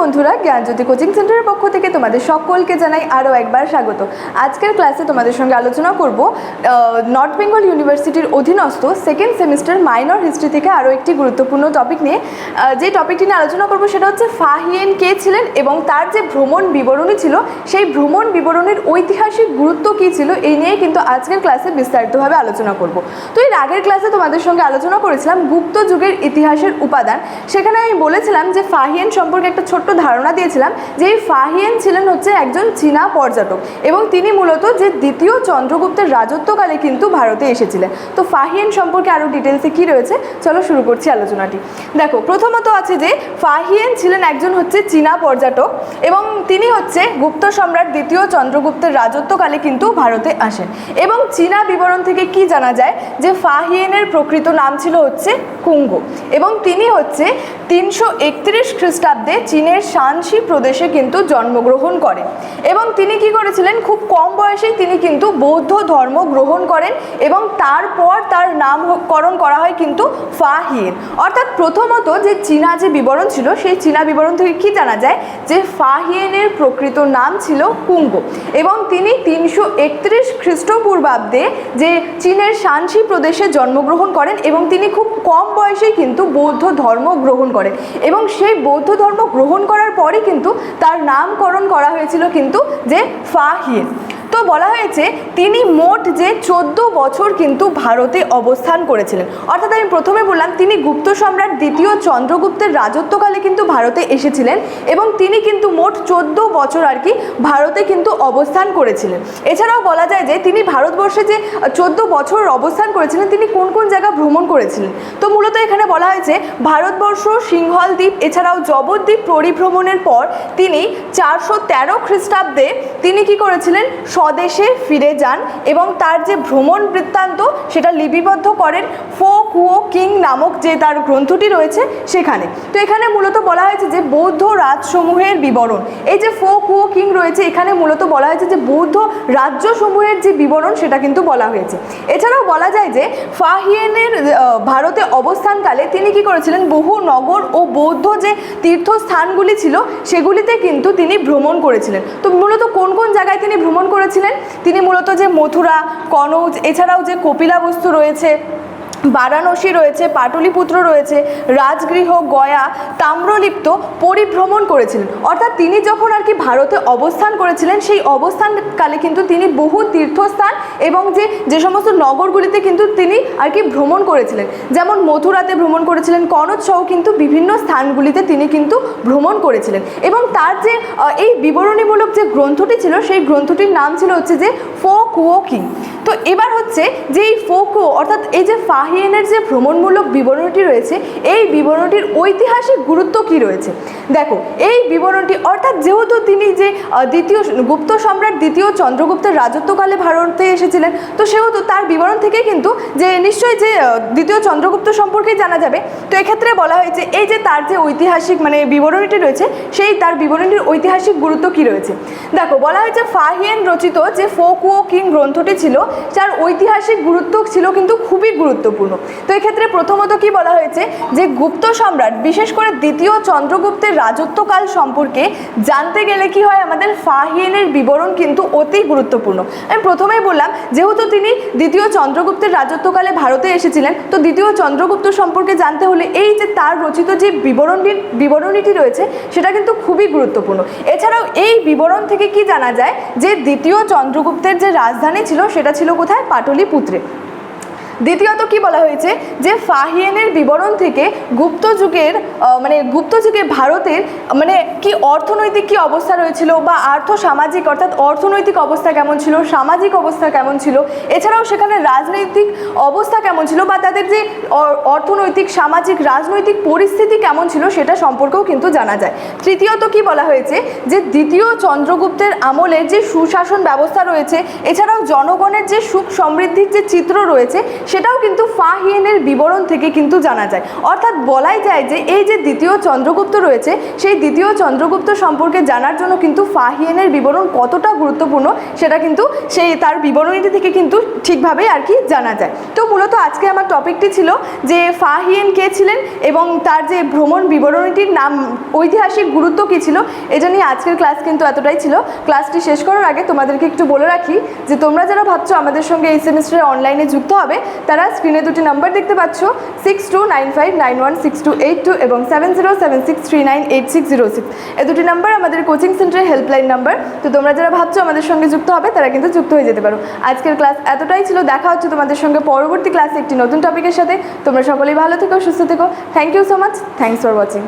বন্ধুরা, জ্ঞানজ্যোতি কোচিং সেন্টারের পক্ষ থেকে তোমাদের সকলকে জানাই আরও একবার স্বাগত। আজকের ক্লাসে তোমাদের সঙ্গে আলোচনা করব নর্থ বেঙ্গল ইউনিভার্সিটির অধীনস্থ সেকেন্ড সেমিস্টার মাইনর হিস্ট্রি থেকে আরও একটি গুরুত্বপূর্ণ টপিক নিয়ে। যে টপিকটি নিয়ে আলোচনা করব সেটা হচ্ছে ফাহিয়েন কে ছিলেন এবং তার যে ভ্রমণ বিবরণী ছিল, সেই ভ্রমণ বিবরণীর ঐতিহাসিক গুরুত্ব কী ছিল, এই নিয়ে কিন্তু আজকের ক্লাসে বিস্তারিতভাবে আলোচনা করব। তো এর আগের ক্লাসে তোমাদের সঙ্গে আলোচনা করেছিলাম গুপ্ত যুগের ইতিহাসের উপাদান। সেখানে আমি বলেছিলাম যে ফাহিয়েন সম্পর্কে একটা ছোট্ট ধারণা দিয়েছিলাম যে ফাহিয়েন ছিলেন হচ্ছে একজন চীনা পর্যটক এবং তিনি মূলত যে দ্বিতীয় চন্দ্রগুপ্তের রাজত্বকালে কিন্তু ভারতে এসেছিলেন। তো ফাহিয়েন সম্পর্কে আরও ডিটেলসে কী রয়েছে? চলো শুরু করছি আলোচনাটি। দেখো, প্রথমত আছে যে ফাহিয়েন ছিলেন একজন হচ্ছে চীনা পর্যটক এবং তিনি হচ্ছে গুপ্ত সম্রাট দ্বিতীয় চন্দ্রগুপ্তের রাজত্বকালে কিন্তু ভারতে আসেন। এবং চীনা বিবরণ থেকে কি জানা যায়? যে ফাহিয়েনের প্রকৃত নাম ছিল হচ্ছে কুঙ্গ এবং তিনি হচ্ছে তিনশো একত্রিশ খ্রিস্টাব্দে চীনের শানসি প্রদেশে কিন্তু জন্মগ্রহণ করেন এবং তিনি কি করেছিলেন? খুব কম বয়সেই তিনি কিন্তু বৌদ্ধ ধর্ম গ্রহণ করেন এবং তারপর তার নামকরণ করা হয় কিন্তু ফাহিয়েন অর্থাৎ প্রথমত যে চীনা যে বিবরণ ছিল, সেই চীনা বিবরণ থেকে কি জানা যায়? যে ফাহিয়েনের প্রকৃত নাম ছিল কুঙ্গ। এবং তিনি তিনশো একত্রিশ খ্রিস্টপূর্বাব্দে যে চীনের শানসি প্রদেশে জন্মগ্রহণ করেন এবং তিনি খুব কম বয়সেই কিন্তু বৌদ্ধ ধর্ম গ্রহণ করেন। এবং সেই বৌদ্ধ ধর্ম গ্রহণ করার পরই কিন্তু তার নামকরণ করা হয়েছিল কিন্তু যে ফাহিয়েন তো বলা হয়েছে তিনি মোট যে চোদ্দ বছর কিন্তু ভারতে অবস্থান করেছিলেন। অর্থাৎ আমি প্রথমে বললাম, তিনি গুপ্ত সম্রাট, দ্বিতীয় চন্দ্রগুপ্তের রাজত্বকালে কিন্তু ভারতে এসেছিলেন এবং তিনি কিন্তু মোট চোদ্দ বছর আর কি ভারতে কিন্তু অবস্থান করেছিলেন। এছাড়াও বলা যায় যে তিনি ভারতবর্ষে যে চোদ্দ বছর অবস্থান করেছিলেন, তিনি কোন কোন জায়গা ভ্রমণ করেছিলেন? তো মূলত এখানে বলা হয়েছে, ভারতবর্ষ সিংহল দ্বীপ এছাড়াও জবদ্বীপ পরিভ্রমণের পর তিনি চারশো তেরো খ্রিস্টাব্দে তিনি কি করেছিলেন? স্বদেশে ফিরে যান এবং তার যে ভ্রমণ বৃত্তান্ত সেটা লিপিবদ্ধ করেন ফো কুও কিং নামক যে তার গ্রন্থটি রয়েছে সেখানে। তো এখানে মূলত বলা হয়েছে যে বৌদ্ধ রাজসমূহের বিবরণ। এই যে ফো কুও কিং রয়েছে, এখানে মূলত বলা হয়েছে যে বৌদ্ধ রাজ্যসমূহের যে বিবরণ, সেটা কিন্তু বলা হয়েছে। এছাড়াও বলা যায় যে ফাহিয়েনের ভারতে অবস্থানকালে তিনি কি করেছিলেন? বহু নগর ও বৌদ্ধ যে তীর্থস্থানগুলি ছিল, সেগুলিতে কিন্তু তিনি ভ্রমণ করেছিলেন। তো মূলত কোন কোন জায়গায় তিনি ভ্রমণ করেছিলেন? তিনি মূলত যে মথুরা, কনৌজ, এছাড়াও যে কপিলাবস্তু রয়েছে বারাণসী রয়েছে, পাটলিপুত্র রয়েছে, রাজগৃহ, গয়া, তাম্রলিপ্ত পরিভ্রমণ করেছিলেন। অর্থাৎ তিনি যখন আর কি ভারতে অবস্থান করেছিলেন, সেই অবস্থানকালে কিন্তু তিনি বহু তীর্থস্থান এবং যে যে সমস্ত নগরগুলিতে কিন্তু তিনি আর কি ভ্রমণ করেছিলেন। যেমন মথুরাতে ভ্রমণ করেছিলেন কনজ সহ কিন্তু বিভিন্ন স্থানগুলিতে তিনি কিন্তু ভ্রমণ করেছিলেন। এবং তার যে এই বিবরণীমূলক যে গ্রন্থটি ছিল, সেই গ্রন্থটির নাম ছিল হচ্ছে যে ফো কুও কিং তো এবার হচ্ছে যে এই ফোকো, অর্থাৎ এই যে ফাহিয়েনের যে ভ্রমণমূলক বিবরণটি রয়েছে, এই বিবরণটির ঐতিহাসিক গুরুত্ব কি রয়েছে? দেখো, এই বিবরণটি, অর্থাৎ যেহেতু তিনি যে দ্বিতীয় গুপ্ত সম্রাট দ্বিতীয় চন্দ্রগুপ্তের রাজত্বকালে ভারতে এসেছিলেন, তো সেহেতু তার বিবরণ থেকে কিন্তু যে নিশ্চয়ই যে দ্বিতীয় চন্দ্রগুপ্ত সম্পর্কে জানা যাবে, তো এক্ষেত্রে বলা হয়েছে এই যে তার যে ঐতিহাসিক মানে বিবরণীটি রয়েছে, সেই তার বিবরণীর ঐতিহাসিক গুরুত্ব কি রয়েছে? দেখো, বলা হয়েছে ফাহিয়েন রচিত যে ফোকুও কিং গ্রন্থটি ছিল যার ঐতিহাসিক গুরুত্ব ছিল কিন্তু খুবই গুরুত্বপূর্ণ। তো এক্ষেত্রে প্রথমত কি বলা হয়েছে যে গুপ্ত সম্রাট, বিশেষ করে দ্বিতীয় চন্দ্রগুপ্তের রাজত্বকাল সম্পর্কে জানতে গেলে কি হয়, আমাদের ফাহিয়েনের বিবরণ কিন্তু অতি গুরুত্বপূর্ণ। আমি প্রথমেই বললাম, যেহেতু তিনি দ্বিতীয় চন্দ্রগুপ্তের রাজত্বকালে ভারতে এসেছিলেন, তো দ্বিতীয় চন্দ্রগুপ্ত সম্পর্কে জানতে হলে এই যে তার রচিত যে বিবরণী বিবরণীটি রয়েছে, সেটা কিন্তু খুবই গুরুত্বপূর্ণ। এছাড়াও এই বিবরণ থেকে কি জানা যায় যে দ্বিতীয় চন্দ্রগুপ্তের যে রাজধানী ছিল, সেটা ছিল কোথায়? পাটলিপুত্রে। দ্বিতীয়ত কি বলা হয়েছে? যে ফাহিয়েনের বিবরণ থেকে গুপ্ত যুগের মানে গুপ্ত যুগে ভারতের মানে কি অর্থনৈতিক কি অবস্থা রয়েছিল বা আর্থ সামাজিক অর্থাৎ অর্থনৈতিক অবস্থা কেমন ছিল, সামাজিক অবস্থা কেমন ছিল, এছাড়াও সেখানে রাজনৈতিক অবস্থা কেমন ছিল বা তাদের যে অর্থনৈতিক, সামাজিক, রাজনৈতিক পরিস্থিতি কেমন ছিল সেটা সম্পর্কেও কিন্তু জানা যায়। তৃতীয়ত কি বলা হয়েছে? যে দ্বিতীয় চন্দ্রগুপ্তের আমলে যে সুশাসন ব্যবস্থা রয়েছে, এছাড়াও জনগণের যে সুখ সমৃদ্ধির যে চিত্র রয়েছে সেটাও কিন্তু ফাহিয়েনের বিবরণ থেকে কিন্তু জানা যায়। অর্থাৎ বলাই যায় যে এই যে দ্বিতীয় চন্দ্রগুপ্ত রয়েছে, সেই দ্বিতীয় চন্দ্রগুপ্ত সম্পর্কে জানার জন্য কিন্তু ফাহিয়েনের বিবরণ কতটা গুরুত্বপূর্ণ সেটা কিন্তু সেই তার বিবরণীটি থেকে কিন্তু ঠিকভাবেই আর কি জানা যায়। তো মূলত আজকে আমার টপিকটি ছিল যে ফাহিয়েন কে ছিলেন এবং তার যে ভ্রমণ বিবরণীটির নাম, ঐতিহাসিক গুরুত্ব কী ছিল এটা নিয়ে আজকের ক্লাস কিন্তু এতটাই ছিল। ক্লাসটি শেষ করার আগে তোমাদেরকে একটু বলে রাখি যে তোমরা যারা ভাবছ আমাদের সঙ্গে এই সেমিস্টারে অনলাইনে যুক্ত হবে তারা স্ক্রিনে দুটি নাম্বার দেখতে পাচ্ছ six two nine five nine one six two eight two এবং seven zero seven six three nine eight six zero six এ দুটি নাম্বার আমাদের কোচিং সেন্টারের হেল্পলাইন নাম্বার তো তোমরা যারা ভাবছ আমাদের সঙ্গে যুক্ত হবে, তারা কিন্তু যুক্ত হয়ে যেতে পারো। আজকের ক্লাস এতটাই ছিল, দেখা হচ্ছে তোমাদের সঙ্গে পরবর্তী ক্লাসে একটি নতুন টপিকের সাথে। তোমরা সকলেই ভালো থেকো, সুস্থ থেকো। Thank you so much thanks for watching